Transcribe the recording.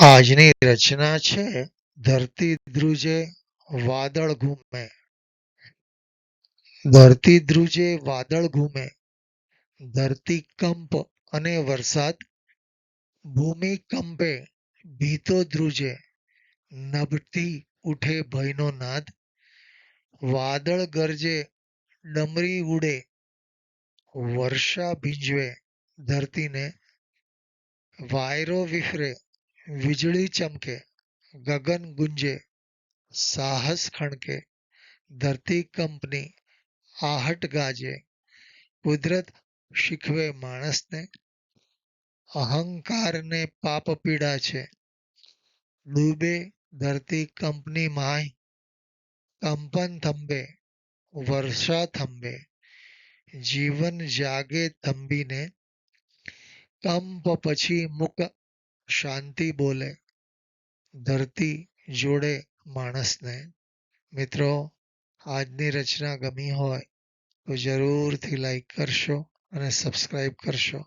આજની રચના છે, ધરતી ધ્રુજે વાદળ ઘૂમે. ધરતી ધ્રુજે વાદળ ઘૂમે. ધરતી કંપ અને વરસાદ ભૂમિ કંપે, ભીતો ધ્રુજે. નભતી ઉઠે ભયનો નાદ, વાદળ ગરજે, ડમરી ઉડે. વર્ષા ભીંજવે, ધરતીને વાયરો વિફરે વીજળી ચમકે, ગગન ગુંજે, સાહસ ખણકે, ધરતી કંપની આહટ ગાજે, કુદરત શીખવે માણસને, અહંકારને પાપ પીડા છે. ડૂબે ધરતી કંપની માય, કંપન થંભે, વર્ષા થંભે, જીવન જાગે થંભીને, કંપ પછી મુક શાંતિ બોલે, ધરતી જોડે માણસને. મિત્રો, આજની રચના ગમી હોય તો જરૂરથી લાઈક કરશો અને સબસ્ક્રાઈબ કરશો.